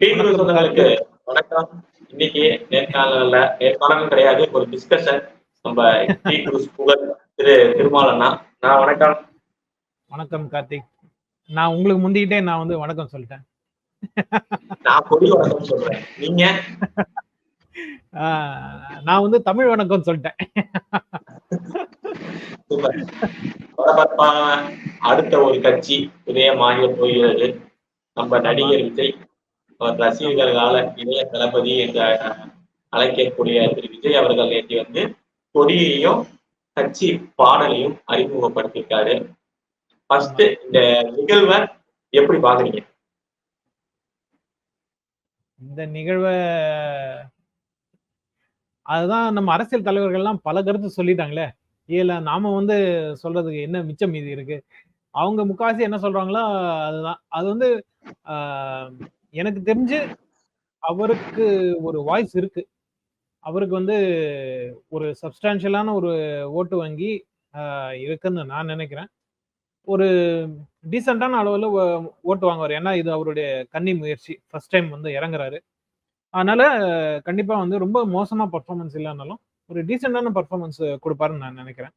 TV சொந்தங்களுக்கு வணக்கம். இன்னைக்கு நேர்காணல நேர்காணலும் கிடையாது. ஒரு டிஸ்கஷன் நம்ம டி குரூஸ் புகழ் திரு திருமாலண்ணா. நான் வணக்கம். வணக்கம் கார்த்திக். நான் உங்களுக்கு முந்திக்கிட்டே நான் வந்து வணக்கம் சொல்லிட்டேன். நான் பொடி வணக்கம் சொல்றேன். நீங்க? நான் வந்து தமிழ் வணக்கம் சொல்லிட்டேன். அடுத்த ஒரு கட்சி உதயமாகி போகிறது. நம்ம நடிகர் விஜய். அவர் ரசிகர்களால இளைய தளபதி என்று அழைக்கக்கூடிய திரு விஜய் அவர்கள் நேற்று வந்து கொடியையும் கட்சி பாடலையும் அறிமுகப்படுத்தியிருக்காரு. ஃபர்ஸ்ட் இந்த நிகழ்வை எப்படி பாக்குறீங்க இந்த நிகழ்வை அதுதான் நம்ம அரசியல் தலைவர்கள்லாம் பல கருத்து சொல்லிட்டாங்களே. இல்ல நாம வந்து சொல்றதுக்கு என்ன மிச்சம் மீதி இருக்கு? அவங்க முக்காசி என்ன சொல்றாங்களோ அதுதான். அது வந்து ஆஹ், எனக்கு தெரிஞ்சு அவருக்கு ஒரு வாய்ஸ் இருக்கு. அவருக்கு வந்து ஒரு சப்ஸ்டான்ஷியலான ஒரு ஓட்டு வங்கி இருக்குன்னு நான் நினைக்கிறேன். ஒரு டீசெண்டான அளவில் ஓட்டு வாங்குவார். ஏன்னா இது அவருடைய கன்னி முயற்சி. ஃபர்ஸ்ட் டைம் வந்து இறங்குறாரு. அதனால கண்டிப்பாக வந்து ரொம்ப மோசமாக பர்ஃபார்மன்ஸ் இல்லைனாலும் ஒரு டீசெண்டான பர்ஃபார்மன்ஸ் கொடுப்பாருன்னு நான் நினைக்கிறேன்.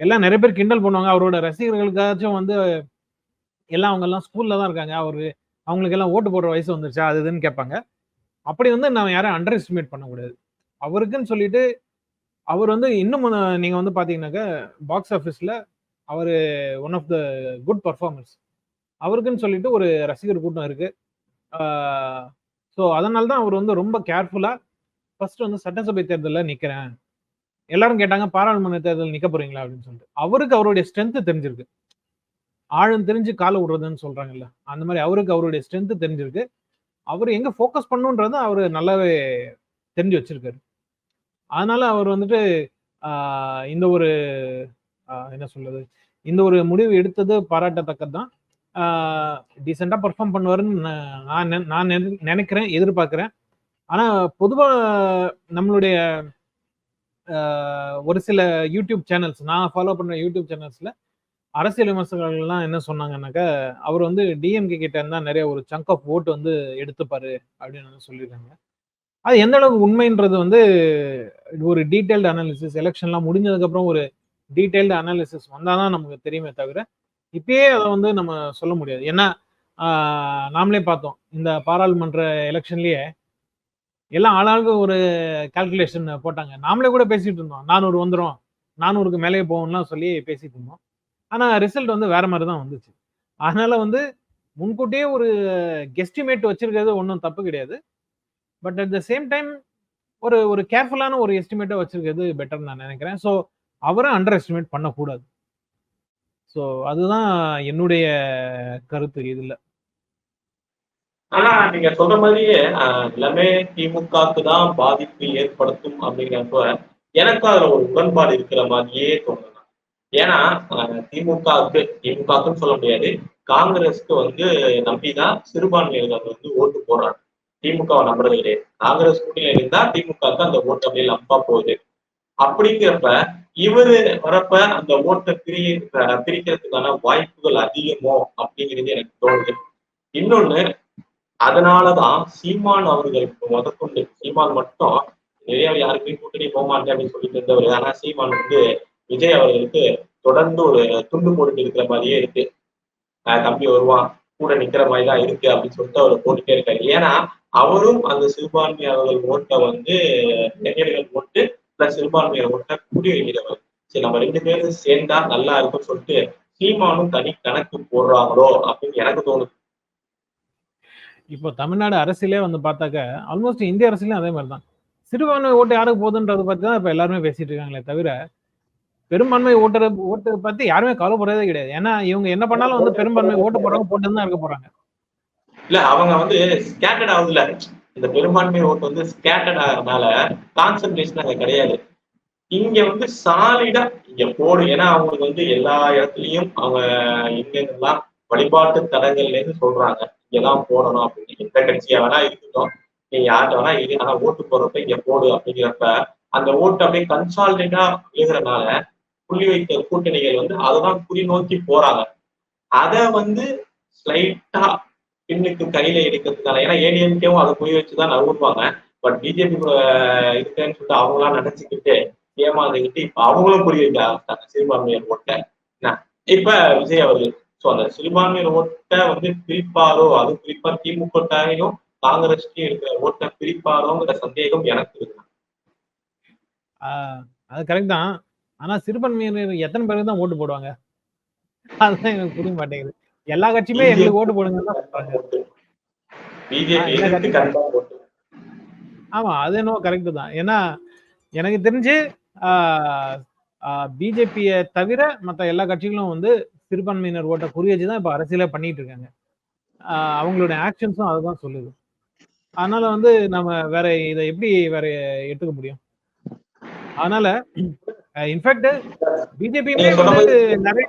எல்லாம் நிறைய பேர் கிண்டல் பண்ணுவாங்க. அவரோட ரசிகர்களுக்காச்சும் வந்து எல்லாம் அவங்கெல்லாம் ஸ்கூலில் ஸ்கூல்ல தான் இருக்காங்க. அவரு அவங்களுக்கு எல்லாம் ஓட்டு போடுற வயசு வந்துருச்சா? அது இதுன்னு கேட்பாங்க. அப்படி வந்து நம்ம யாரும் அண்டர் எஸ்டிமேட் பண்ணக்கூடாது. அவருக்குன்னு சொல்லிட்டு அவர் வந்து இன்னும் நீங்க வந்து பாத்தீங்கன்னாக்க பாக்ஸ் ஆஃபீஸ்ல அவர் one of the good performance அவருக்குன்னு சொல்லிட்டு ஒரு ரசிகர் கூட்டம் இருக்கு. ஸோ அதனால தான் அவர் வந்து ரொம்ப கேர்ஃபுல்லா ஃபர்ஸ்ட் வந்து சட்டசபை தேர்தலில் நிற்கிறேன் எல்லாரும் கேட்டாங்க பாராளுமன்ற தேர்தல் நிற்க போறீங்களா? அப்படின்னு சொல்லிட்டு. அவருக்கு அவருடைய ஸ்ட்ரென்த் தெரிஞ்சிருக்கு. ஆழம் தெரிஞ்சு காலை விடுறதுன்னு சொல்றாங்கல்ல. அந்த மாதிரி அவருக்கு அவருடைய ஸ்ட்ரென்த்து தெரிஞ்சிருக்கு. அவர் எங்க ஃபோக்கஸ் பண்ணுன்றத அவர் நல்லாவே தெரிஞ்சு வச்சிருக்காரு. அதனால அவர் வந்துட்டு இந்த ஒரு என்ன சொல்றது? இந்த ஒரு முடிவு எடுத்தது பாராட்டத்தக்கது தான் டீசெண்டாக பர்ஃபார்ம் பண்ணுவாருன்னு நான் நான் நான் நினை- நினைக்கிறேன் எதிர்பார்க்குறேன். ஆனால் பொதுவாக நம்மளுடைய ஒரு சில யூடியூப் சேனல்ஸ் நான் ஃபாலோ பண்ணுற யூடியூப் சேனல்ஸில் அரசியல் விமர்சகர்கள்லாம் என்ன சொன்னாங்கன்னாக்கா அவர் வந்து டிஎம்கே கிட்ட இருந்தா நிறைய ஒரு சங்க் ஆஃப் ஓட்டு வந்து எடுத்துப்பாரு அப்படின்னு வந்து சொல்லியிருக்காங்க. அது எந்த அளவுக்கு உண்மைன்றது வந்து ஒரு டீட்டெயில்டு அனாலிசிஸ் எலெக்ஷன்லாம் முடிஞ்சதுக்கப்புறம் ஒரு டீட்டெயில்டு அனாலிசிஸ் வந்தாதான் நமக்கு தெரியுமே தவிர இப்பயே அதை வந்து நம்ம சொல்ல முடியாது. ஏன்னா நாமளே பார்த்தோம் இந்த பாராளுமன்ற எலெக்ஷன்லயே எல்லாம் ஆளாளுக்கு ஒரு கால்குலேஷன் போட்டாங்க. நாமளே கூட பேசிட்டு இருந்தோம் நானூறு வந்துரும் நானூறுக்கு மேலே போகணும்லாம் சொல்லி பேசிட்டு இருந்தோம். ஆனா ரிசல்ட் வந்து வேற மாதிரி தான் வந்துச்சு. அதனால வந்து முன்கூட்டியே ஒரு கெஸ்டிமேட் வச்சிருக்கிறது ஒன்றும் தப்பு கிடையாது. But at the same time ஒரு ஒரு கேர்ஃபுல்லான ஒரு எஸ்டிமேட்டை வச்சிருக்கிறது பெட்டர் நான் நினைக்கிறேன். ஸோ அவரை அண்டர் எஸ்டிமேட் பண்ணக்கூடாது. ஸோ அதுதான் என்னுடைய கருத்து. இதுல. ஆனா நீங்க சொல்ற மாதிரியே எல்லாமே திமுகவுக்கு தான் பாதிப்பு ஏற்படுத்தும் அப்படிங்கிறப்ப எனக்கு அதுல ஒரு உடன்பாடு இருக்கிற மாதிரியே தோணுது. ஏன்னா திமுகவுக்கு திமுகவுக்குன்னு சொல்ல முடியாது. காங்கிரஸ்க்கு வந்து நம்பிதான் சிறுபான்மையினர் வந்து ஓட்டு போடுறாங்க. திமுகவை நம்புறது கிடையாது காங்கிரஸ் கூட்டணியில இருந்தா திமுகவுக்கு அந்த ஓட்டு அப்படியே லம்பா போகுது. அப்படிங்கிறப்ப இவரு வரப்ப அந்த ஓட்டை பிரி பிரிக்கிறதுக்கான வாய்ப்புகள் அதிகமோ அப்படிங்கிறது எனக்கு தோணுது. இன்னொன்னு அதனாலதான் சீமான் அவர்களுக்கு முதற்கொண்டு சீமான் மட்டும் நிறைய யாருக்குமே கூட்டணி போக மாட்டேன் அப்படின்னு சொல்லிட்டு இருந்தவர். ஆனா சீமான் வந்து விஜய் அவர்களுக்கு தொடர்ந்து ஒரு துண்டு போட்டுட்டு இருக்கிற மாதிரியே இருக்கு. தம்பி வருவான் கூட நிக்கிற மாதிரி தான் இருக்கு அப்படின்னு சொல்லிட்டு அவர் போட்டுட்டே இருக்காரு. ஏன்னா அவரும் அந்த சிறுபான்மையாளர்கள் ஓட்டை வந்து இளைஞர்கள் ஓட்டு பிளஸ் சிறுபான்மையர் ஓட்டை கூடி வைக்கிறவர். சரி நம்ம ரெண்டு பேரும் சேர்ந்தா நல்லா இருக்கும்னு சொல்லிட்டு சீமானும் தனி கணக்கு போடுறாங்களோ அப்படின்னு எனக்கு தோணுது. இப்போ தமிழ்நாடு அரசியலே வந்து பார்த்தாக்க ஆல்மோஸ்ட் இந்திய அரசியலும் அதே மாதிரி தான் சிறுபான்மை ஓட்டு யாருக்கு போகுதுன்றது பத்தி தான் இப்போ எல்லாருமே பேசிட்டு இருக்காங்களே தவிர பெரும்பான்மை ஓட்டுற ஓட்டு பத்தி யாருமே கவலைப்படுறதே கிடையாது. ஏன்னா இவங்க என்ன பண்ணாலும் வந்து பெரும்பான்மை ஓட்டு போடுறவங்க போட்டு தான் இருக்க போறாங்க. இல்ல அவங்க வந்து ஸ்கேட்டர்ட் ஆகுதுல இந்த பெரும்பான்மை ஓட்டு வந்து ஸ்கேட்டர்ட் ஆகிறதுனால கான்சென்ட்ரேஷன் அங்க கிடையாது. இங்க வந்து சாலிடா இங்க போடு. ஏன்னா அவங்களுக்கு வந்து எல்லா இடத்துலயும் அவங்க எங்கெங்கெல்லாம் வழிபாட்டு தலங்கள்ல இருந்து சொல்றாங்க. இங்கெல்லாம் போடணும் அப்படின்னு. எந்த கட்சியா வேணா இருக்கட்டும். நீ யார்கிட்ட வேணா இரு. ஆனா ஓட்டு போடுறப்ப இங்க போடு அப்படிங்கிறப்ப அந்த ஓட்டு அப்படியே கன்சால்டேட்டா எழுதுறதுனால புள்ளி வைத்த கூட்டணிகள் வந்து அததான் குறி நோக்கி போறாங்க. அத வந்து ஸ்லைட்டா பின்னுக்கு கையில எடுக்கிறதுக்கான ஏன்னா ஏடிஎம்கேவும் அதை புரிய வச்சுதான் நழுவுவாங்க. பட் பிஜேபி கூட இருக்கேன்னு சொல்லிட்டு அவங்களாம் நினைச்சுக்கிட்டு ஏமாந்துக்கிட்டு இப்ப அவங்களும் புரிய வைக்க ஆரம்பிச்சாங்க சிறுபான்மையர் ஓட்டை. என்ன? இப்ப விஜய் அவர்கள். சோ அந்த சிறுபான்மையர் ஓட்டை வந்து பிரிப்பாரோ? அது குறிப்பா திமுக காங்கிரஸ்க்கு இருக்கிற ஓட்டை பிரிப்பாரோங்கிற சந்தேகம் எனக்கு இருக்கு. ஆஹ் அது கரெக்ட் தான். ஆனா சிறுபான்மையினர் எத்தனை பேருக்கு தான் ஓட்டு போடுவாங்க? அதுதான் எனக்கு புரிய மாட்டேங்குது. எல்லா கட்சியுமே எங்களுக்கு ஓட்டு போடுங்க ஆமா அது என்னவோ கரெக்ட் தான். ஏன்னா எனக்கு தெரிஞ்சு பிஜேபியை தவிர மற்ற எல்லா கட்சிகளும் வந்து சிறுபான்மையினர் ஓட்டை குறி வச்சு தான் இப்போ அரசியலே பண்ணிட்டு இருக்காங்க. ஆஹ் அவங்களுடைய ஆக்ஷன்ஸும் அதுதான் சொல்லுது. அதனால வந்து நம்ம வேற இதை எப்படி வேற எடுத்துக்க முடியும்? அதனால இன்ஃபேக்ட் பிஜேபியுமே வந்து நிறைய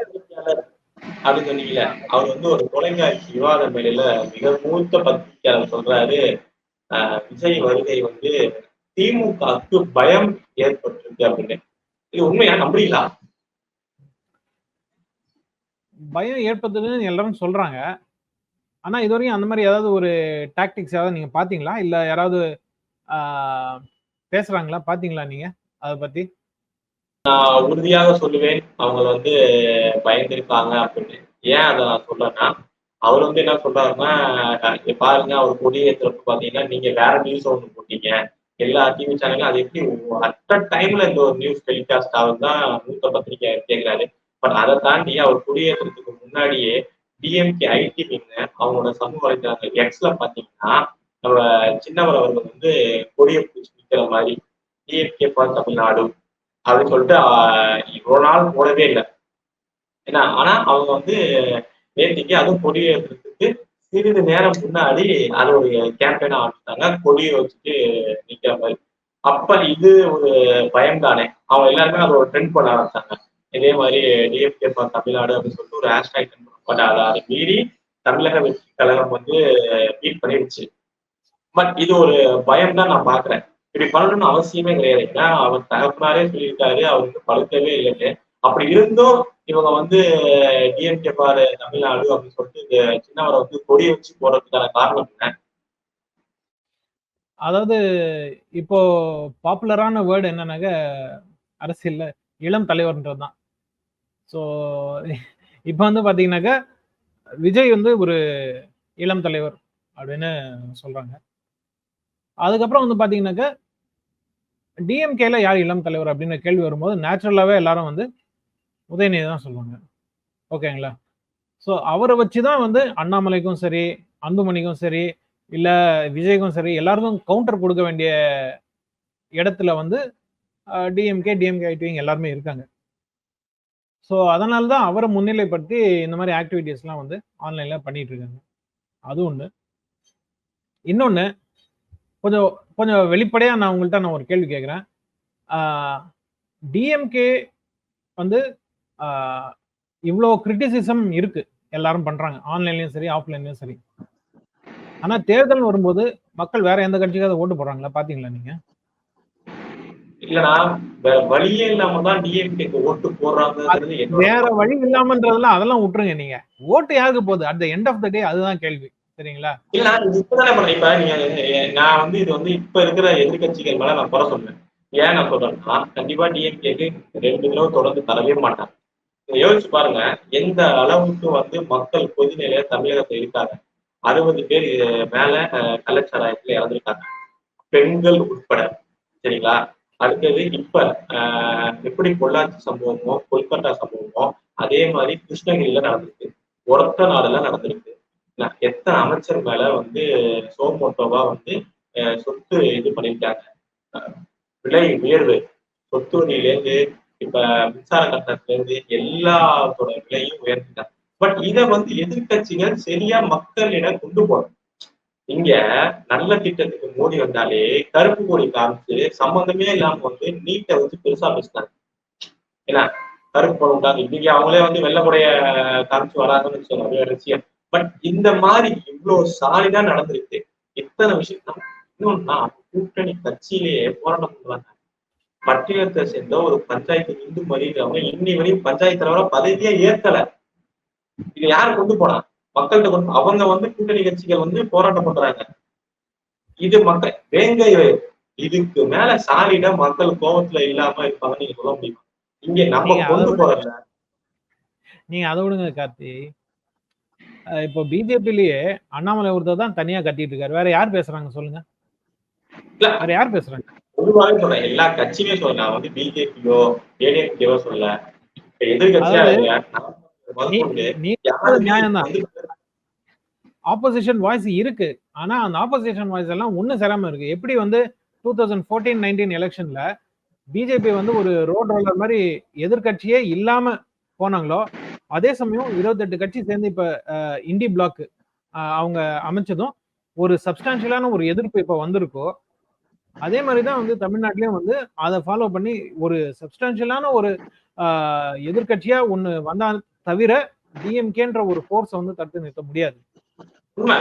அப்படின்னு சொன்னீங்கல்ல அவர் வந்து ஒரு தொலைக்காட்சி விவாத மேடையில மிக மூத்த பத்திரிகையாளர் சொல்றாரு. விஜய் வருகை வந்து திமுகவுக்கு பயம் ஏற்பட்டிருக்கு அப்படின்னு. இது உண்மையா? நம்புறீங்களா? பயம் ஏற்படுத்துதுன்னு எல்லாரும் சொல்றாங்க. ஆனா இது வரைக்கும் அந்த மாதிரி ஏதாவது ஒரு டாக்டிக்ஸ் ஏதாவது நீங்க பாத்தீங்களா? இல்ல யாராவது பேசுறாங்களா? பாத்தீங்களா நீங்க? அதை பத்தி? நான் உறுதியாக சொல்லுவேன். அவங்க வந்து பயந்துருக்காங்க அப்படின்னு. ஏன் அதை நான் சொல்றேன்னா அவர் வந்து என்ன சொல்றாருன்னா இங்க பாருங்க அவர் கொடியேற்றப்ப பாத்தீங்கன்னா நீங்க வேற நியூஸ் ஒண்ணு போட்டீங்க. எல்லா டிவி சேனலும் அது எப்படி அட் டைம்ல இந்த ஒரு நியூஸ் டெலிகாஸ்ட் ஆகுதுதான் மூத்த பத்திரிகை கேட்கிறாரு பட் அதை தாண்டி அவர் குடியேற்றத்துக்கு முன்னாடியே டிஎம்கே ஐடி விங்க அவங்களோட சமூக வலைதளங்கள் எக்ஸ்ல பாத்தீங்கன்னா நம்ம சின்னவர் அவர்கள் வந்து கொடியை பிடிச்சி நிக்கிற மாதிரி டிஎம்கே ஃபார் தமிழ்நாடு அப்படின்னு சொல்லிட்டு இவ்வளோ இவ்வளவு நாள் போடவே இல்லை. ஏன்னா ஆனா அவங்க வந்து நேற்றுக்கு அதுவும் கொடியேற்றத்துக்கு சிறிது நேரம் முன்னாடி அது ஒரு கேம்பெயினா ஆரம்பிச்சாங்க. கொடியை வச்சுட்டு நிக்கிற மாதிரி. அப்ப இது ஒரு பயம் தானே. அவங்க எல்லாருமே அதை ஒரு ட்ரெண்ட் பண்ண ஆரம்பிச்சாங்க. இதே மாதிரி டிஎம்கே ஃபார் தமிழ்நாடு அப்படின்னு சொல்லிட்டு ஒரு ஹேஷ்டாக் பட் அதை அதை மீறி தமிழக வெற்றி கழகம் வந்து பீட் பண்ணிடுச்சு. பட் இது ஒரு பயம் தான் நான் பாக்குறேன் இப்படி பண்ணணும்னு அவசியமே கிடையாது. ஏன்னா அவர் தகப்பனாரே சொல்லியிருக்காரு அவருக்கு பழுக்கவே இல்லைன்னு. அப்படி இருந்தும் இவங்க வந்து டிஎம்கே பாரு தமிழ்நாடு அப்படின்னு சொல்லிட்டு இந்த சின்னவரை வந்து கொடியை வச்சு போறதுக்கான காரணம் என்ன? அதாவது இப்போ பாப்புலரான வேர்டு என்னன்னாக்க அரசியல்ல இளம் தலைவர்ன்றது தான் ஸோ இப்போ வந்து பாத்தீங்கன்னாக்கா விஜய் வந்து ஒரு இளம் தலைவர் அப்படின்னு சொல்றாங்க. அதுக்கப்புறம் வந்து பார்த்தீங்கன்னாக்க டிஎம்கேல யார் இளம் தலைவர் அப்படின்னு கேள்வி வரும்போது நேச்சுரலாகவே எல்லாரும் வந்து உதயநிதி தான் சொல்லுவாங்க. ஓகேங்களா ஸோ அவரை வச்சு தான் வந்து அண்ணாமலைக்கும் சரி அன்புமணிக்கும் சரி இல்லை விஜய்க்கும் சரி எல்லாருக்கும் கவுண்டர் கொடுக்க வேண்டிய இடத்துல வந்து டிஎம்கே டிஎம்கே ஐடிவிங் எல்லாருமே இருக்காங்க. ஸோ அதனால தான் அவரை முன்னிலைப்படுத்தி இந்த மாதிரி ஆக்டிவிட்டீஸ்லாம் வந்து ஆன்லைனில் பண்ணிகிட்டு இருக்காங்க. அது ஒன்று இன்னொன்று கொஞ்சம் கொஞ்சம் வெளிப்படையாக நான் உங்கள்கிட்ட நான் ஒரு கேள்வி கேட்குறேன் டிஎம்கே வந்து இவ்வளோ கிரிட்டிசிசம் இருக்கு. எல்லாரும் பண்றாங்க. ஆன்லைன்லயும் சரி ஆஃப்லைன்லயும் சரி. ஆனா தேர்தல் வரும்போது மக்கள் வேற எந்த கட்சிக்காவது ஓட்டு போடுறாங்களா? பாத்தீங்களா நீங்க? இல்லனா வழியே இல்லாம தான் டிஎம்கேக்கு ஓட்டு வேற வழி இல்லாமன்றதெல்லாம் அதெல்லாம் விட்டுருங்க நீங்க. ஓட்டு யாருக்கு போகுது? At the end of the day அதுதான் கேள்வி. சரிங்களா இல்ல இப்பதானே இப்ப நீங்க நான் வந்து இது வந்து இப்ப இருக்கிற எதிர்கட்சிகள் மேல நான் குறை சொல்றேன். ஏன் நான் சொல்றேன்னா கண்டிப்பா டிஎம்கேக்கு ரெண்டு தடவை தொடர்ந்து தரவே மாட்டாங்க யோசிச்சு பாருங்க எந்த அளவுக்கு வந்து மக்கள் பொதுநிலைய தமிழகத்துல இருக்காங்க? அறுபது பேர் மேல அஹ், கள்ளச்சாராயத்துல இறந்துருக்காங்க. பெண்கள் உட்பட சரிங்களா? அடுத்தது இப்ப ஆஹ், எப்படி பொள்ளாச்சி சம்பவமோ கொல்கத்தா சம்பவமோ அதே மாதிரி கிருஷ்ணகிரியில நடந்திருக்கு. ஒரத்த நாடுல நடந்திருக்கு. எத்தனை அமைச்சர் மேல வந்து சோமோட்டோவா வந்து சொத்து இது பண்ணிட்டாங்க விலை உயர்வு சொத்து வரியிலேருந்து இப்ப மின்சார கட்டணத்துல இருந்து எல்லாத்தோட விலையும் உயர்த்திட்டாங்க. பட் இதை வந்து எதிர்க்கட்சிகள் சரியா மக்களிடம் கொண்டு போகணும். இங்க நல்ல திட்டத்துக்கு மோடி வந்தாலே கருப்பு கொடி காமிச்சு சம்பந்தமே இல்லாம வந்து நீட்டை வச்சு பெருசா பேசினாங்க. ஏன்னா கருப்பு பணம் உண்டாங்க. இன்னைக்கு அவங்களே வந்து வெள்ளை காமிச்சு வராங்கன்னு வச்சுக்கோங்க ரசியம் பட் இந்த மாதிரி இவ்வளவு சாலிடா நடந்திருக்கு. இத்தனை விஷயம்? இன்னொன்னா கூட்டணி கட்சியிலேயே போராட்டம் பண்றாங்க பட்டியலத்தை சேர்ந்த ஒரு பஞ்சாயத்து இந்து மறியறவங்க இன்னி வரையும் பஞ்சாயத்து தலைவரா பதவியே ஏற்கல. இது யார் கொண்டு போனா? மக்கள்கிட்ட கொண்டு அவங்க வந்து கூட்டணி கட்சிகள் வந்து போராட்டம் பண்றாங்க. இது மக்கள் வேங்க இதுக்கு மேல சாலிடா மக்கள் கோபத்துல இல்லாம இருப்பாங்கன்னு நீங்க சொல்ல முடியுமா? இங்க நம்ம கொண்டு போறல நீங்க அதை விடுங்க கார்த்தி. இப்போ பிஜேபிலேயே அண்ணாமலை ஒருத்தர் தான் தனியா கட்டிட்டு இருக்காரு. வேற யார் பேசுறாங்க சொல்லுங்க. வேற யார் பேசுறாங்க? பொதுவாகவே சொல்றேன் எல்லா கட்சியுமே நான் வந்து பிஜேபியோ ஏடிஎம்கேவோ சொல்ல இப்ப எதிர்கட்சியா அதாவது இருக்க நான் முதற்கொண்டு நீ யாருமே நியாயம் தான். வந்து ஆப்போசிஷன் வாய்ஸ் இருக்கு. ஆனா அந்த ஆப்போசிஷன் வாய்ஸ் எல்லாம் ஒண்ணு சேராம இருக்கு. எப்படி வந்து டூ தௌசண்ட் ஃபோர்டீன் நைன்டீன் எலெக்ஷன்ல பிஜேபி வந்து ஒரு ரோட் ரோலர் மாதிரி எதிர்க்கட்சியே இல்லாம போனாங்களோ அதே சமயம் இருபத்தெட்டு கட்சி சேர்ந்து இப்ப இண்டி பிளாக் அவங்க அமைச்சதும் ஒரு சப்ஸ்டான்ஷியலான ஒரு எதிர்ப்பு இப்ப வந்திருக்கோ அதே மாதிரிதான் வந்து தமிழ்நாட்டிலயும் வந்து அதை ஃபாலோ பண்ணி ஒரு சப்ஸ்டான்ஷியலான ஒரு ஆஹ், ஒண்ணு வந்தா தவிர டிஎம்கேன்ற ஒரு ஃபோர்ஸை வந்து தடுத்து நிறுத்த முடியாது. உண்மை.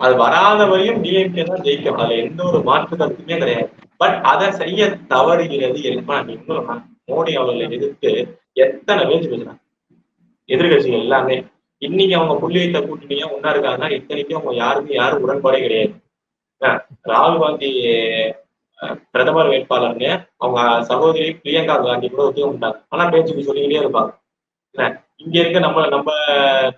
அது வராத வரையும் டிஎம்கே தான் ஜெயிக்கும். அதுல எந்த ஒரு மாற்று கருத்துமே கிடையாது. பட் அதை செய்ய தவறுகிறது எல்லாம் மோடி அவர்களை எதிர்த்து எத்தனை பேர் பேசுறாங்க எதிர்கட்சிகள் எல்லாமே இன்னைக்கு அவங்க புள்ளியத்தை கூட்டணியா ஒன்னா இருக்காங்கன்னா இத்தனைக்கும் அவங்க யாருக்கும் யாரும் உடன்பாடே கிடையாது. ராகுல் காந்தி பிரதமர் வேட்பாளர்னு அவங்க சகோதரி பிரியங்கா காந்தி கூட ஒத்துக்க மாட்டாங்க. ஆனா பேச்சுக்கு சொல்லிக்கிட்டே இருப்பாங்க. இங்க இருக்க நம்ம நம்ம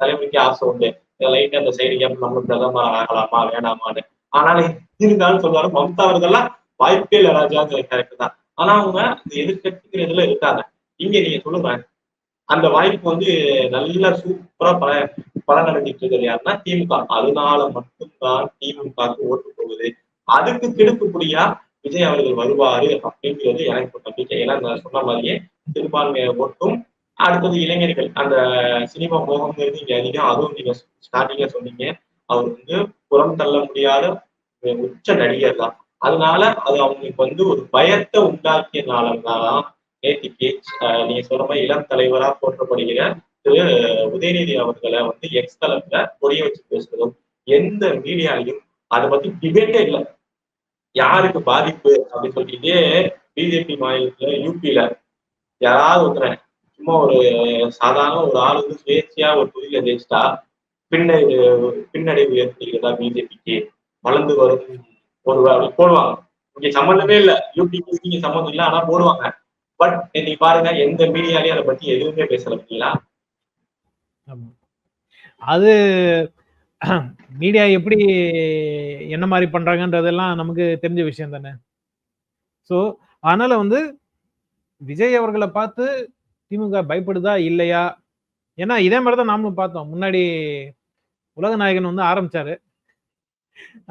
தலைமுறைக்கு ஆசை உண்டு. லைட்டா அந்த சைடு கேப் நம்ம பிரதமர் ஆகலாமா வேணாமான்னு. ஆனாலும் இருந்தாலும் சொல்லுவாரு மம்தா அவர்கள்லாம் வாய்ப்பே இல்ல ராஜாங்கிற கேரக்டர் தான். ஆனா அவங்க இந்த எதிர்கட்சிங்கிற இதுல இருக்காங்க. இங்க நீங்க சொல்லுங்க அந்த வாய்ப்பு வந்து நல்லா சூப்பரா பல பலன் அடைஞ்சிட்டு இருக்கிறது யாருன்னா திமுக. அதனால மட்டும்தான் திமுகவுக்கு ஓட்டு போகுது. அதுக்கு கெடுக்குப்படியா விஜய் அவர்கள் வருவாரு அப்படிங்கிறது எனக்கு நம்பிக்கை. ஏன்னா நான் சொன்ன மாதிரியே சிறுபான்மையை ஓட்டும். அடுத்தது இளைஞர்கள். அந்த சினிமா மோகம்ங்கிறது இங்க அதிகம். அதுவும் நீங்க ஸ்டார்டிங்கா சொன்னீங்க. அவர் வந்து புறம் தள்ள முடியாத உச்ச நடிகர் தான் அதனால அது அவங்களுக்கு வந்து ஒரு பயத்தை உண்டாக்கியனாலதான் நேத்திக்கு நீங்க சொல்ற மாதிரி இளம் தலைவரா போற்றப்படுகிற திரு உதயநிதி அவர்களை வந்து எக்ஸ் தளத்துல பொரிய வச்சு பேசுறதும் எந்த மீடியாலையும் அதை பத்தி டிபேட்டே இல்லை. யாருக்கு பாதிப்பு அப்படின்னு சொல்லிட்டு பிஜேபி மாநிலத்துல யூபியில யாராவது ஒருத்தரேன் சும்மா ஒரு சாதாரண ஒரு ஆள் வந்து சுயேட்சையா ஒரு தொழில ஜெயிச்சிட்டா பின்னடைவு பின்னடைவு ஏற்படுகிறதா பிஜேபிக்கு வளர்ந்து வரும் ஒரு போடுவாங்க. இங்க சம்மந்தமே இல்ல. யூபிக்கு இங்க சம்மந்தம் இல்ல ஆனா போடுவாங்க. பட் இன்னைக்கு பாருங்க எந்த மீடியாலயும் அதை பத்தி எதுவுமே பேசல பார்த்தீங்களா அது மீடியா எப்படி என்ன மாதிரி பண்றாங்கன்றதெல்லாம் நமக்கு தெரிஞ்ச விஷயம் தானே. ஸோ அதனால வந்து விஜய் அவர்களை பார்த்து திமுக பயப்படுதா இல்லையா? ஏன்னா இதே மாதிரி தான் நாமளும் பார்த்தோம். முன்னாடி உலக நாயகன் வந்து ஆரம்பிச்சாரு.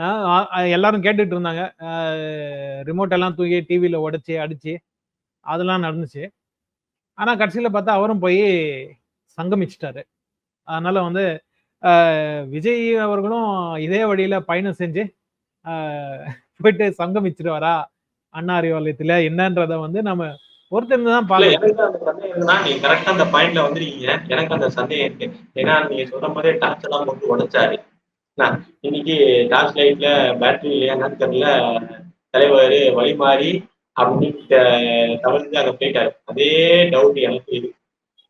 ஆஹ் எல்லாரும் கேட்டுட்டு இருந்தாங்க. ரிமோட் எல்லாம் தூக்கி டிவியில உடைச்சு அடிச்சு. அதெல்லாம் நடந்துச்சு. ஆனா கடைசியில பார்த்தா அவரும் போய் சங்கமிச்சிட்டாரு. அதனால வந்து விஜய் அவர்களும் இதே வழியில பயணம் செஞ்சு ஆஹ் போயிட்டு சங்கமிச்சிருவாரா? அண்ணா அறிவாலயத்துல என்னன்றத வந்து நம்ம பொறுத்திருந்து தான் இருக்குன்னா நீங்க கரெக்டா அந்த பாயிண்ட்ல வந்துருக்கீங்க. எனக்கு அந்த சந்தேகம் இருக்கு. ஏன்னா நீங்க சொல்ற மாதிரி டார்ச் எல்லாம் போட்டு உடைச்சாரு. இன்னைக்கு டார்ச் லைட்ல பேட்டரி இல்லையா என்னன்னு தெரியல. தலைவர் வழி மாறி அப்படின்ட்டு தவிர்த்து அங்க போயிட்டாரு. அதே டவுட் எனக்கு இருக்கு.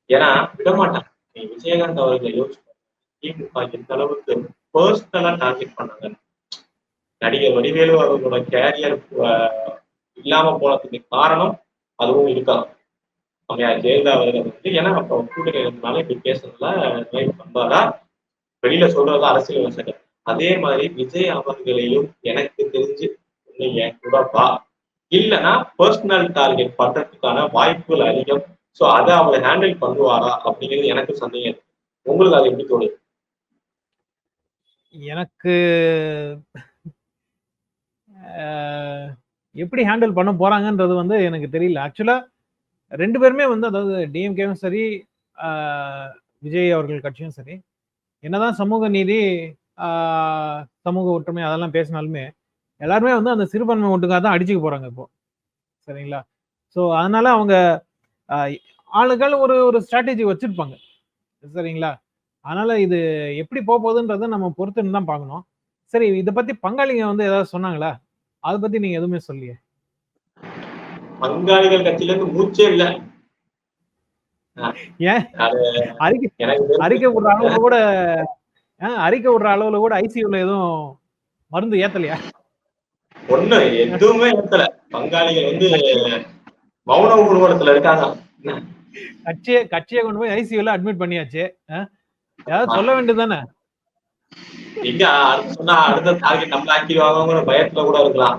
ஏன்னா விடமாட்டான் நீ விஜயகாந்த் அவர்களை யோசிச்சு திமுக எந்த அளவுக்கு பர்சனலா டார்கெட் பண்ணாங்க. நடிகர் வடிவேலு அவர்களோட கேரியர் இல்லாம போனதுக்கு காரணம் அதுவும் இருக்கலாம் அவங்க ஜெயலலிதா அவர்கள் வந்து ஏன்னா அப்ப கூட்டணி இருந்தனால இப்படி பேசுறதுல ரைட் வெளியில சொல்றதா அரசியல் விமர்சகர். அதே மாதிரி விஜய் அவர்களையும் எனக்கு தெரிஞ்சு என் கூட வா. இல்லைன்னா பர்சனல் டார்கெட் பண்றதுக்கான வாய்ப்புகள் அதிகம். ஸோ அதை அவர் ஹேண்டில் பண்ணுவாரா அப்படிங்கிறது எனக்கு சந்தேகம் இருக்கு. உங்களுக்கு அது எப்படி தோணுது? எனக்கு எப்படி ஹேண்டில் பண்ண போறாங்கன்றது வந்து எனக்கு தெரியல. ஆக்சுவலா ரெண்டு பேருமே வந்து அதாவது டிஎம்கேவும் சரி விஜய் அவர்கள் கட்சியும் சரி என்னதான் சமூக நீதி சமூக ஒற்றுமை அதெல்லாம் பேசினாலுமே எல்லாருமே வந்து அந்த சிறுபான்மை ஓட்டுக்காக தான் அடிச்சுக்க போறாங்க இப்போ. சரிங்களா? ஸோ அதனால அவங்க ஆளுகள் ஒரு ஒரு ஸ்ட்ராட்டஜி வச்சிருப்பாங்க. சரிங்களா? அதனால இது எப்படி போக போகுதுன்றதை நம்ம பொறுத்துன்னு தான் பார்க்கணும். சரி இதை பத்தி பங்காளிங்க வந்து ஏதாவது சொன்னாங்களா? அதை பத்தி நீங்க எதுவுமே சொல்லியே பங்காளிகள் கட்சியில இருந்து மூச்சே இல்ல. ஏன்? அறிக்கை விடுற அளவுக்கு கூட அறிக்கை விடுற அளவுல கூட ஐசியூல எதுவும் மருந்து ஏத்தலையா? ஒண்ணு எதுவுமே ஏத்தல பங்காளிகள் வந்து மௌன ஊர்வலத்துல இருக்காங்க. கட்சியை கட்சியை கொண்டு போய் ஐசியூல அட்மிட் பண்ணியாச்சு. ஏதாவது சொல்ல வேண்டியதுதானே எங்க சொன்னா அடுத்த டார்கெட் நம்மள ஆக்கிடுவாங்கிற பயத்துல கூட இருக்கலாம்.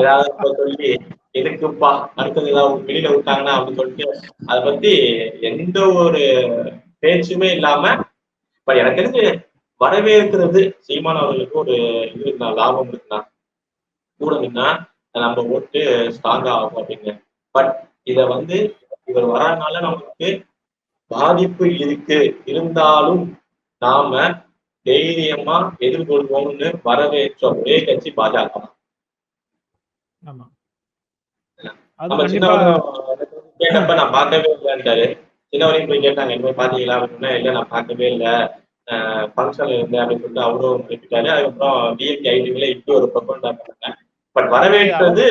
ஏதாவது சொல்லி எதுக்குப்பா? அடுத்தது ஏதாவது வெளியில விட்டாங்கன்னா? அப்படின்னு சொல்லிட்டு அதை பத்தி எந்த ஒரு பேச்சுமே இல்லாம இப்ப எனக்கு தெரிஞ்சு வரவேற்கிறது சீமான் அவர்களுக்கு ஒரு இது லாபம் இருக்குண்ணா கூட நின்னா நம்ம ஓட்டு ஸ்ட்ராங் ஆகும் அப்படின்னு. பட் இத வந்து இவர் வரனால நமக்கு பாதிப்பு இருக்கு. இருந்தாலும் நாம தைரியமா எதிர்கொள்வோம்னு வரவேற்ற ஒரே கட்சி பாஜக கேட்டப்ப நான் பார்க்கவே இல்லைன்றாரு சின்னவரையும் போய் கேட்டாங்க என்ன பாத்தீங்களா அப்படின்னா இல்ல நான் பார்க்கவே இல்லை. ஃபங்க்ஷன்ல இருந்தேன் அப்படின்னு சொல்லிட்டு அவரும் குறிப்பிட்டாரு அதுக்கப்புறம் டிஎம்கே ஐடிவில இப்படி ஒரு ப்ரொபோஸ் பண்ணாங்க பட் வரவேற்றது.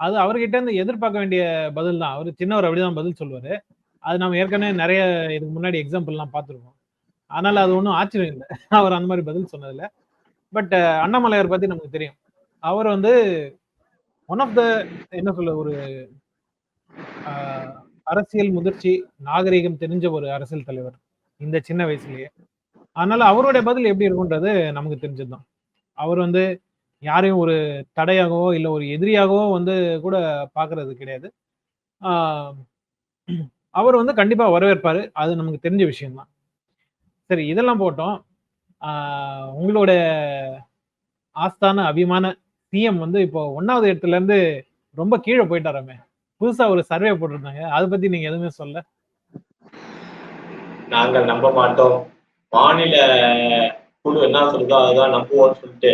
அது அவர்கிட்ட இருந்து எதிர்பார்க்க வேண்டிய பதில் தான். அவர் சின்னவர் அப்படிதான் பதில் சொல்லுவாரு. அது நம்ம ஏற்கனவே நிறைய இதுக்கு முன்னாடி எக்ஸாம்பிள் எல்லாம் பார்த்துருக்கோம். அதனால அது ஒன்றும் ஆச்சரியம் இல்லை. அவர் அந்த மாதிரி பதில் சொன்னதில்ல பட் அண்ணாமலையார் பத்தி நமக்கு தெரியும். அவர் வந்து ஒன் ஆஃப் த என்ன சொல்ல ஒரு அரசியல் முதிர்ச்சி நாகரிகம் தெரிஞ்ச ஒரு அரசியல் தலைவர் இந்த சின்ன வயசுலயே. அதனால அவருடைய பதில் எப்படி இருக்கும்ன்றது நமக்கு தெரிஞ்சதுதான். அவர் வந்து யாரையும் ஒரு தடையாகவோ இல்ல ஒரு எதிரியாகவோ வந்து கூட பாக்குறது கிடையாது. ஆஹ் அவர் வந்து கண்டிப்பா வரவேற்பாரு. அது நமக்கு தெரிஞ்ச விஷயம்தான். சரி இதெல்லாம் போட்டோம். ஆஹ் உங்களோட ஆஸ்தான அபிமான சிஎம் வந்து இப்போ ஒன்னாவது இடத்துல இருந்து ரொம்ப கீழே போயிட்டாராமே. புதுசா ஒரு சர்வே போட்டிருந்தாங்க. அதை பத்தி நீங்க எதுவுமே சொல்ல. நாங்கள் நம்ப மாட்டோம். மாநில குழு என்ன சொல்லுதோ அதுதான் நம்புவோம்னு சொல்லிட்டு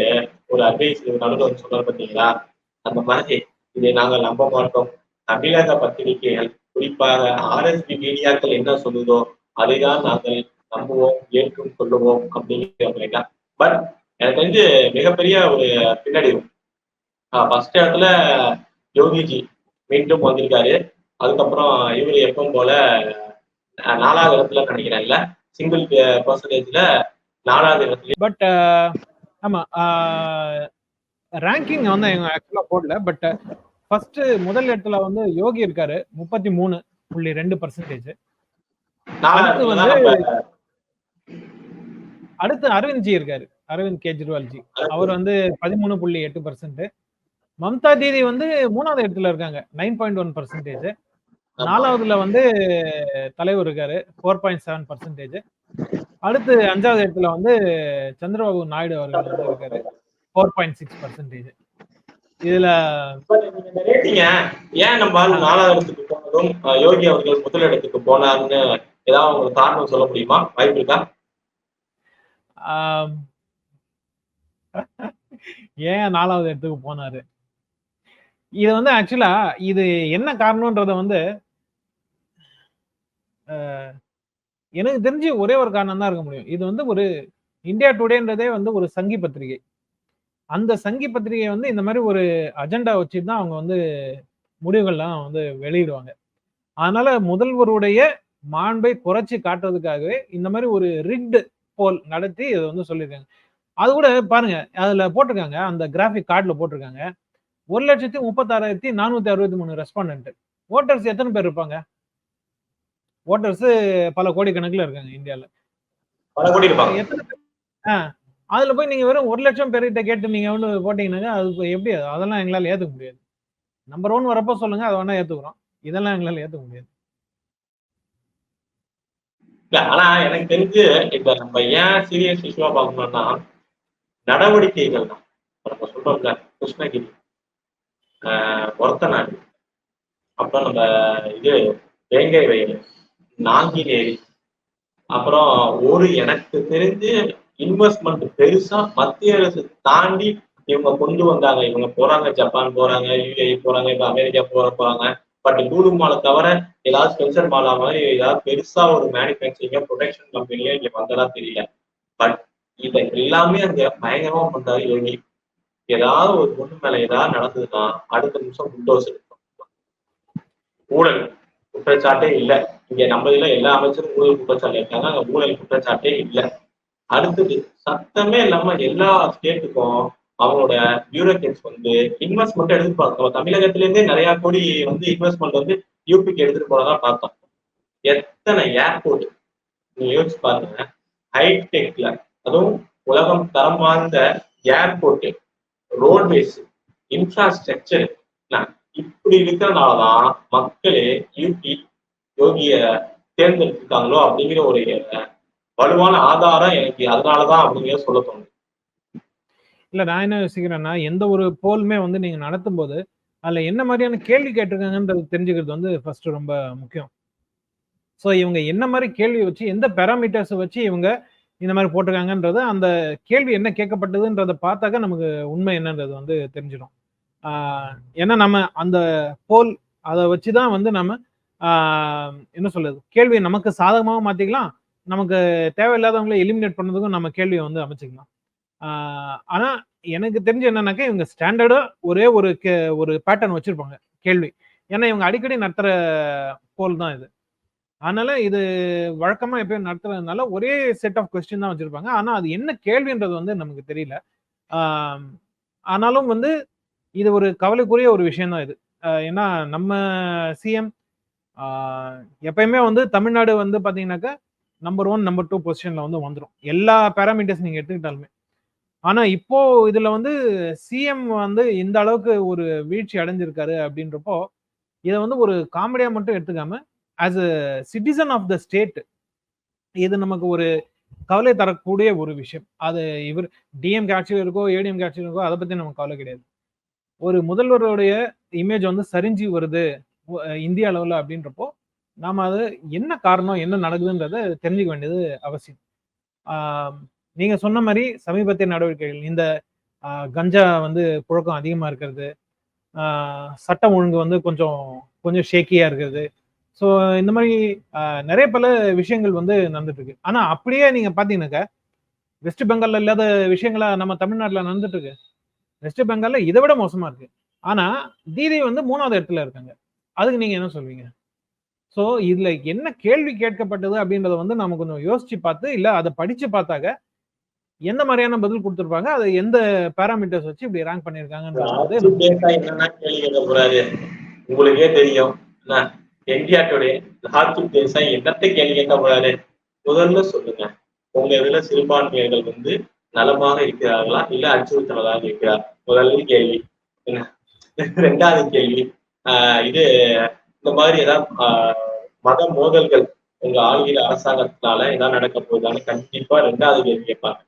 ஒரு அட்வைஸ் நடுவில் வந்து சொல்றாரு பார்த்தீங்களா? அந்த மாதிரி இதை நாங்கள் நம்ப மாட்டோம். தமிழக பத்திரிகைகள் குறிப்பாக ஆர்எஸ்பி மீடியாக்கள் என்ன சொல்லுதோ அதைதான் நாங்கள் நம்புவோம் ஏற்றும் கொள்ளுவோம் அப்படிங்கிற பட் எனக்கு தெரிஞ்சு மிகப்பெரிய ஒரு பின்னடைவு ஃபர்ஸ்ட் இடத்துல யோகிஜி மீண்டும் வந்திருக்காரு. அதுக்கப்புறம் இவர் எப்பவும் போல நாலாவது இடத்துல நினைக்கிறேன்ல சிங்கிள் பர்சன்டேஜ்ல நாலாவது பட் ஆமா ரேங்கிங் வந்து இவங்க ஆக்சுவலா போடல பட் ஃபர்ஸ்ட் முதல் இடத்துல வந்து யோகி இருக்காரு முப்பத்தி மூணு புள்ளி ரெண்டு பர்சன்டேஜ் அடுத்து வந்து- அடுத்து அரவிந்த் ஜி இருக்காரு அரவிந்த் கெஜ்ரிவால் ஜி. அவர் வந்து பதிமூணு புள்ளி எட்டு பர்சன்ட் மம்தா தீதி வந்து மூணாவது இடத்துல இருக்காங்க நைன் பாயிண்ட் ஒன் பர்சன்டேஜ் நாலாவதுல வந்து தலைவர் இருக்காரு ஃபோர் பாயிண்ட் செவன் பர்சன்டேஜ் அடுத்து அஞ்சாவது இடத்துல வந்து சந்திரபாபு நாயுடு அவர்கள் வந்து இருக்காரு. ஃபோர் பாயிண்ட் சிக்ஸ் பர்சன்டேஜ் இதுல ஏன் நம்ம ஆளு நாலாவது இடத்துக்கு போனதும் யோகி அவர்கள் முதல் இடத்துக்கு போனாருன்னு ஏதாவது உங்களுக்கு காரணம் சொல்ல முடியுமா? வாய்ப்பு இருக்கா? ஏன் நாலாவது இடத்துக்கு போனாரு? இது வந்து ஆக்சுவலா இது என்ன காரணம்ன்றத வந்து எனக்கு தெரிஞ்சு ஒரே ஒரு காரணம் தான் இருக்க முடியும். இது வந்து ஒரு இந்தியா டுடேன்றதே வந்து ஒரு சங்கி பத்திரிகை. அந்த சங்கி பத்திரிகை வந்து இந்த மாதிரி ஒரு அஜெண்டா வச்சுட்டு தான் அவங்க வந்து முடிவுகள்லாம் வந்து வெளியிடுவாங்க. அதனால முதல்வருடைய மாண்பை குறைச்சி காட்டுறதுக்காகவே இந்த மாதிரி ஒரு ரிக்டு போல் நடத்தி இதை வந்து சொல்லியிருக்காங்க. அது கூட பாருங்க அதுல போட்டிருக்காங்க அந்த கிராஃபிக் கார்டுல போட்டிருக்காங்க. ஒரு லட்சத்தி முப்பத்தாறாயிரத்தி நானூத்தி அறுபத்தி மூணு ரெஸ்பாண்டன்ட் ஓட்டர்ஸ் எத்தனை பேர் இருப்பாங்க? ஓட்டர்ஸ் பல கோடிக்கணக்கில் இருக்காங்க இந்தியால. பல கோடி இருப்பாங்க. அதுல போய் நீங்க வெறும் ஒரு லட்சம் பேர்கிட்ட கேட்டு நீங்க வந்து போட்டீங்கன்னாங்க அது எப்படி அது? அதெல்லாம் எங்களால ஏத்துக்க முடியாது. நம்பர் ஒன் வரப்போ சொல்லுங்க அதை வேணா ஏத்துக்கிறோம். இதெல்லாம் எங்களால ஏத்துக்க முடியாது. ஆனா எனக்கு தெரிஞ்சு இப்ப நம்ம ஏன் சீரியஸ் இஷ்யூவா பார்க்கணும்னா நடவடிக்கைகள் தான். நம்ம சொல்றோம்ல கிருஷ்ணகிரி ஆஹ் ஒரத்தநாடு அப்புறம் நம்ம இது வேங்கை வயல் நாங்கினேரி அப்புறம் ஒரு எனக்கு தெரிஞ்சு இன்வெஸ்ட்மெண்ட் பெருசா மத்திய அரசு தாண்டி இவங்க கொண்டு வந்தாங்க. இவங்க போறாங்க. ஜப்பான் போறாங்க யூஏஇ போறாங்க இப்ப அமெரிக்கா போற போறாங்க. பட் லூலு மாலை தவிர ஏதாவது ஸ்பென்சர் மாலா மாதிரி ஏதாவது பெருசா ஒரு மேனுஃபேக்சரிங்கோ ப்ரொடக்ஷன் கம்பெனியோ இங்க வந்ததா தெரியல. பட் இதை எல்லாமே அங்க பயங்கரமா பண்றாரு யோகி. ஏதாவது ஒரு பொண்ணு மேல ஏதாவது நடந்ததுன்னா அடுத்த நிமிஷம் புல்டோஸ் எடுக்கும் ஊழல். குற்றச்சாட்டே இல்லை. இங்க நம்ம இதுல எல்லா அமைச்சரும் ஊழல் குற்றச்சாட்டு இருக்காங்க. அங்க ஊழல் குற்றச்சாட்டே இல்லை. அடுத்தது சத்தமே இல்லாம எல்லா ஸ்டேட்டுக்கும் அவங்களோட பியூரோக்ரேட்ஸ் வந்து இன்வெஸ்ட்மெண்ட் எடுத்து பார்த்தோம் தமிழகத்துல இருந்தே நிறைய கோடி வந்து இன்வெஸ்ட்மெண்ட் வந்து யூபிக்கு எடுத்துட்டு போனதா பார்த்தோம். எத்தனை ஏர்போர்ட் நீங்க யோசிச்சு பாருங்க. ஹைடெக்ல அதுவும் உலகம் தரம் வாய்ந்த ஏர்போர்ட் ரோட்வேஸ் இன்ஃப்ராஸ்ட்ரக்சர் இப்படி இருக்கிறனாலதான் மக்களே யூபி யோகிய தேர்ந்தெடுத்திருக்காங்களோ அப்படிங்கிற ஒரு வலுவான ஆதாரம் எனக்கு அதனாலதான் அப்படிங்கிற சொல்ல தோணுது. இல்ல நான் என்ன யோசிக்கிறேன்னா எந்த ஒரு போலுமே வந்து நீங்க நடத்தும் போது அதுல என்ன மாதிரியான கேள்வி கேட்டிருக்காங்கன்றது தெரிஞ்சுக்கிறது வந்து ஃபர்ஸ்ட் ரொம்ப முக்கியம். ஸோ இவங்க என்ன மாதிரி கேள்வி வச்சு எந்த பேராமீட்டர்ஸ் வச்சு இவங்க இந்த மாதிரி போட்டிருக்காங்கன்றது அந்த கேள்வி என்ன கேட்கப்பட்டதுன்றத பார்த்தாக்க நமக்கு உண்மை என்னன்றது வந்து தெரிஞ்சிடும். ஏன்னா நம்ம அந்த போல் அதை வச்சு தான் வந்து நம்ம என்ன சொல்றது கேள்வியை நமக்கு சாதகமாகவும் மாற்றிக்கலாம் நமக்கு தேவையில்லாதவங்களை எலிமினேட் பண்ணதுக்கும் நம்ம கேள்வியை வந்து அமைச்சிக்கலாம். ஆனால் எனக்கு தெரிஞ்சு என்னன்னாக்கா இவங்க ஸ்டாண்டர்டாக ஒரே ஒரு கே- ஒரு பேட்டர்ன் வச்சுருப்பாங்க கேள்வி. ஏன்னா இவங்க அடிக்கடி நடத்துகிற போல் தான் இது. அதனால இது வழக்கமாக எப்பயும் நடத்துறதுனால ஒரே செட் ஆஃப் கொஸ்டின் தான் வச்சுருப்பாங்க. ஆனால் அது என்ன கேள்வின்றது வந்து நமக்கு தெரியல. ஆனாலும் வந்து இது ஒரு கவலைக்குரிய ஒரு விஷயம் தான் இது ஏன்னா நம்ம சிஎம் எப்பயுமே வந்து தமிழ்நாடு வந்து பார்த்தீங்கன்னாக்கா நம்பர் ஒன் நம்பர் டூ பொசிஷனில் வந்து வந்துடும் எல்லா பேராமீட்டர்ஸ் நீங்கள் எடுத்துக்கிட்டாலுமே. ஆனால் இப்போ இதில் வந்து சிஎம் வந்து இந்த அளவுக்கு ஒரு வீழ்ச்சி அடைஞ்சிருக்காரு அப்படின்றப்போ இதை வந்து ஒரு காமெடியாக மட்டும் எடுத்துக்காம as a citizen of the state இது நமக்கு ஒரு கவலை தரக்கூடிய ஒரு விஷயம். அது இவர் டிஎம் ஆட்சியில் இருக்கோ ஏடிஎம் ஆட்சியில் இருக்கோ அதை பற்றி நமக்கு கவலை கிடையாது. ஒரு முதல்வருடைய இமேஜ் வந்து சரிஞ்சு வருது இந்திய அளவில் அப்படின்றப்போ நாம அது என்ன காரணம் என்ன நடக்குதுன்றத தெரிஞ்சுக்க வேண்டியது அவசியம். ஆஹ் நீங்க சொன்ன மாதிரி சமீபத்திய நடவடிக்கைகள் இந்த ஆஹ் கஞ்சா வந்து புழக்கம் அதிகமா இருக்கிறது ஆஹ் சட்டம் ஒழுங்கு வந்து கொஞ்சம் கொஞ்சம் ஷேக்கியா இருக்கிறது. ஸோ இந்த மாதிரி ஆஹ் நிறைய பல விஷயங்கள் வந்து நடந்துட்டு இருக்கு ஆனா அப்படியே நீங்க பாத்தீங்கன்னாக்கா வெஸ்ட் பெங்கால்ல இல்லாத விஷயங்களா நம்ம தமிழ்நாட்டுல நடந்துட்டு இருக்கு வெஸ்ட் பெங்கால்ல இதை விட மோசமா இருக்கு. ஆனா தீதி வந்து மூணாவது இடத்துல இருக்காங்க. அதுக்கு நீங்க என்ன சொல்வீங்க? ஸோ இதுல என்ன கேள்வி கேட்கப்பட்டது அப்படின்றத வந்து நம்ம கொஞ்சம் யோசிச்சு பார்த்து இல்ல அதை படிச்சு பார்த்தாக்க எந்த மாதிரியான பதில் கொடுத்துருப்பாங்க? அதை எந்த பேராமீட்டர்ஸ் வச்சு இப்படி ரேங்க் போறாரு உங்களுக்கே தெரியும். இந்தியா டுடே தேசாய் என்னத்தை கேள்வி கேட்க போறாரு முதல்ல சொல்லுங்க. உங்க இதுல சிறுபான்மையர்கள் வந்து நலமாக இருக்கிறார்களா? இல்ல அச்சுறுத்தலாக இருக்கிறார்? முதல் கேள்வி. என்ன? ரெண்டாவது கேள்வி. ஆஹ் இது இந்த மாதிரி ஏதாவது ஆஹ் மத மோதல்கள் உங்க ஆளுகிற அரசாங்கத்தினால ஏதாவது நடக்க போகுதான்னு கண்டிப்பா ரெண்டாவது கேள்வி கேட்பாங்க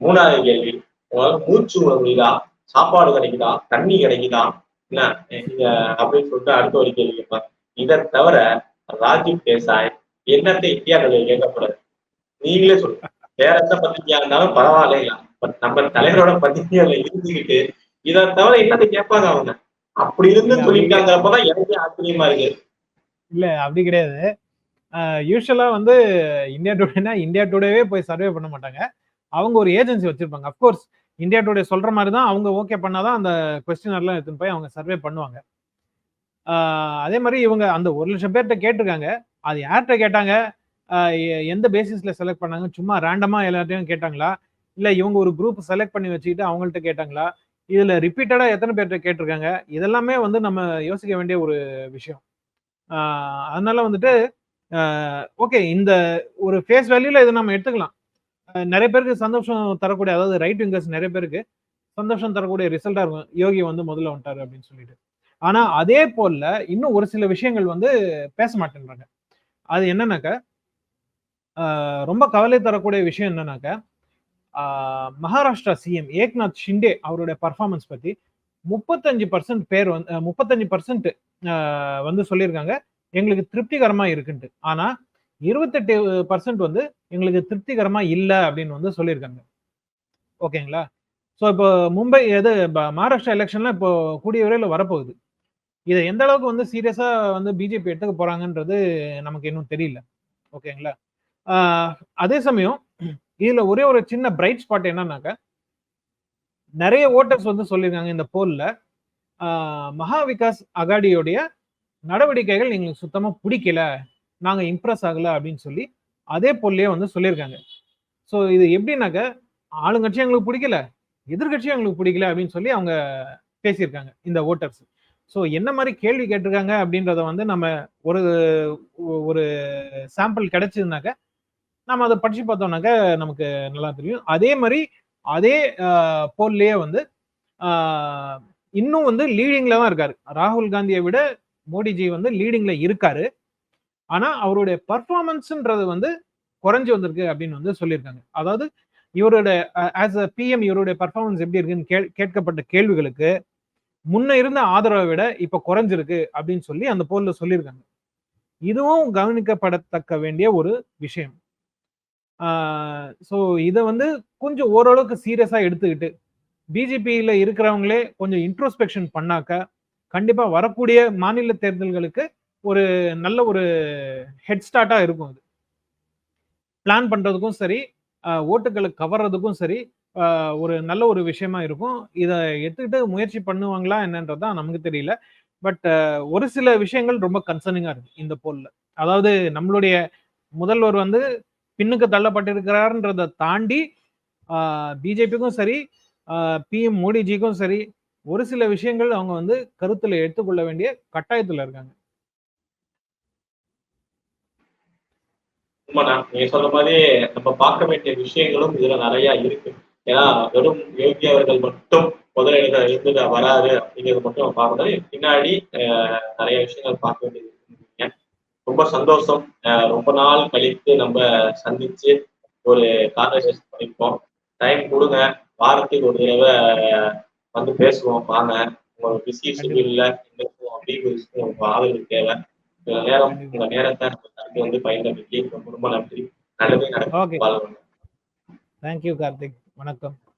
மூணாவது கேள்வி. உங்களால மூச்சு விட முடியுதா சாப்பாடு கிடைக்குதா? தண்ணி கிடைக்குதா? என்ன? அப்படின்னு சொல்லிட்டு அடுத்த ஒரு கேள்வி கேட்பாங்க இதை தவிர ராஜீவ் தேசாய் என்னத்தை இந்தியாவில் கேட்கப்படாது நீங்களே சொல்லுங்க. வேற எந்த பத்திரிகையா இருந்தாலும் பரவாயில்ல பட் நம்ம தலைவரோட பத்திரிகையில இருந்துகிட்டு இதை தவிர என்னத்தை கேட்பாங்க அவங்க? அப்படி இருந்து இல்ல, சொல்லியிருக்காங்கிறப்பதான் எனக்கே ஆச்சரியமா இருக்கு. இல்ல அப்படி கிடையாது. யூஸ்வலா வந்து இந்தியா டுடேனா இந்தியா டுடேவே போய் சர்வே பண்ண மாட்டாங்க. அவங்க ஒரு ஏஜென்சி வச்சிருப்பாங்க. அப்கோர்ஸ் இந்தியா டுடே சொல்ற மாதிரி தான் அவங்க ஓகே பண்ணாதான் அந்த கொஸ்டினர்லாம் எடுத்துன்னு போய் அவங்க சர்வே பண்ணுவாங்க. அதே மாதிரி இவங்க அந்த ஒரு லட்சம் பேர்கிட்ட கேட்டிருக்காங்க. அது யார்கிட்ட கேட்டாங்க? எந்த பேசிஸ்ல செலக்ட் பண்ணாங்க? சும்மா ரேண்டமா எல்லாத்தையும் கேட்டாங்களா? இல்ல இவங்க ஒரு குரூப் செலக்ட் பண்ணி வச்சுக்கிட்டு அவங்கள்ட்ட கேட்டாங்களா? இதுல ரிப்பீட்டடா எத்தனை பேர்கிட்ட கேட்டிருக்காங்க? இதெல்லாமே வந்து நம்ம யோசிக்க வேண்டிய ஒரு விஷயம். அதனால வந்துட்டு ஓகே இந்த ஒரு ஃபேஸ் வேல்யூல இதை நம்ம எடுத்துக்கலாம். நிறைய பேருக்கு சந்தோஷம் தரக்கூடிய அதாவது ரைட் விங்கர்ஸ் நிறைய பேருக்கு சந்தோஷம் தரக்கூடிய ரிசல்ட்டா இருக்கும். யோகி வந்து முதல்ல வந்துட்டாரு அப்படின்னு சொல்லிட்டு. ஆனா அதே போல இன்னும் ஒரு சில விஷயங்கள் வந்து பேச மாட்டேன்றாங்க. அது என்னன்னாக்கா ரொம்ப கவலை தரக்கூடிய விஷயம் என்னன்னாக்க மகாராஷ்டிரா சிஎம் ஏக்நாத் ஷிண்டே அவருடைய பர்ஃபார்மன்ஸ் பத்தி முப்பத்தஞ்சு பர்சன்ட் பேர் வந்து முப்பத்தஞ்சு பர்சன்ட் வந்து சொல்லியிருக்காங்க. எங்களுக்கு திருப்திகரமா இருக்குன்ட்டு. ஆனா இருபத்தெட்டு பர்சன்ட் வந்து எங்களுக்கு திருப்திகரமா இல்லை அப்படின்னு வந்து சொல்லியிருக்காங்க. ஓகேங்களா? ஸோ இப்போ மும்பை எது ப- மகாராஷ்டிரா எலெக்ஷன்லாம் இப்போ கூடிய விரைவில் வரப்போகுது. இதை எந்த அளவுக்கு வந்து சீரியஸாக வந்து பிஜேபி எடுத்துக்க போறாங்கன்றது நமக்கு இன்னும் தெரியல. ஓகேங்களா? அதே சமயம் இதுல ஒரே ஒரு சின்ன பிரைட் ஸ்பாட் என்னன்னாக்க நிறைய ஓட்டர்ஸ் வந்து சொல்லியிருக்காங்க இந்த போல்ல மகா விகாஸ் அகாடியோடைய நடவடிக்கைகள் எங்களுக்கு சுத்தமா பிடிக்கல நாங்க இம்ப்ரெஸ் ஆகல அப்படின்னு சொல்லி அதே போல்லயே வந்து சொல்லியிருக்காங்க. ஸோ இது எப்படின்னாக்க ஆளுங்கட்சி எங்களுக்கு பிடிக்கல எதிர்கட்சியும் எங்களுக்கு பிடிக்கல அப்படின்னு சொல்லி அவங்க பேசியிருக்காங்க இந்த ஓட்டர்ஸ் ஸோ என்ன மாதிரி கேள்வி கேட்டிருக்காங்க அப்படின்றத வந்து நம்ம ஒரு ஒரு சாம்பிள் கிடைச்சதுனாக்க நம்ம அதை படிச்சு பார்த்தோம்னாக்க நமக்கு நல்லா தெரியும். அதே மாதிரி அதே போல்லையே வந்து இன்னும் வந்து லீடிங்ல தான் இருக்காரு. ராகுல் காந்தியை விட மோடிஜி வந்து லீடிங்ல இருக்காரு. ஆனா அவருடைய பர்ஃபார்மன்ஸ்ன்றது வந்து குறைஞ்சு வந்திருக்கு அப்படின்னு வந்து சொல்லியிருக்காங்க. அதாவது இவரோட ஆஸ் அ பிஎம் இவருடைய பர்ஃபார்மன்ஸ் எப்படி இருக்குன்னு கே கேட்கப்பட்ட கேள்விகளுக்கு முன்ன இருந்த ஆதரவை விட இப்ப குறைஞ்சிருக்கு அப்படின்னு சொல்லி அந்த போல்ல சொல்லியிருக்காங்க. இதுவும் கவனிக்கப்படத்தக்க வேண்டிய ஒரு விஷயம். ஸோ இதை வந்து கொஞ்சம் ஓரளவுக்கு சீரியஸாக எடுத்துக்கிட்டு பிஜேபியில் இருக்கிறவங்களே கொஞ்சம் இன்ட்ரோஸ்பெக்ஷன் பண்ணாக்க கண்டிப்பாக வரக்கூடிய மாநில தேர்தல்களுக்கு ஒரு நல்ல ஒரு ஹெட் ஸ்டார்ட்டாக இருக்கும் அது. பிளான் பண்ணுறதுக்கும் சரி ஓட்டுகளை கவர்றதுக்கும் சரி ஒரு நல்ல ஒரு விஷயமா இருக்கும். இதை எடுத்துக்கிட்டு முயற்சி பண்ணுவாங்களா என்னன்றது தான் நமக்கு தெரியல. பட் ஒரு சில விஷயங்கள் ரொம்ப கன்சர்னிங்காக இருக்கு இந்த போலில் அதாவது நம்மளுடைய முதல்வர் வந்து பின்னுக்கு தள்ளப்பட்டிருக்கிறாருன்றதை தாண்டி பிஜேபிக்கும் சரி பிஎம் மோடிஜிக்கும் சரி ஒரு சில விஷயங்கள் அவங்க வந்து கருத்துல எடுத்துக்கொள்ள வேண்டிய கட்டாயத்துல இருக்காங்க. உண்மைதான் நீங்க சொல்ற மாதிரி நம்ம பார்க்க வேண்டிய விஷயங்களும் இதுல நிறைய இருக்கு. ஏன்னா வெறும் யோகி அவர்கள் மட்டும் முதலிடத்துல இருந்து வராது அப்படிங்கிறது மட்டும் நம்ம பின்னாடி நிறைய விஷயங்கள் பார்க்க வேண்டியது ரொம்ப சந்தோஷம். ரொம்ப நாள் கழித்து நம்ம சந்திச்சு ஒரு கான்வர்சேஷன் பண்ணிருக்கோம். டைம் கொடுங்க. வாரத்துக்கு ஒரு தடவை வந்து பேசுவோம் வாங்க. உங்க பிஸி ஷெட்யூல்ல எங்களுக்கும் அப்படின்னு உங்க ஆதரவு தேவை. இந்த நேரம் உங்க நேரத்தை நமக்கு வந்து பயன்படுத்தி ரொம்ப ரொம்ப நன்றி. நல்லதே நடக்கும். தேங்க்யூ கார்த்திக் வணக்கம்.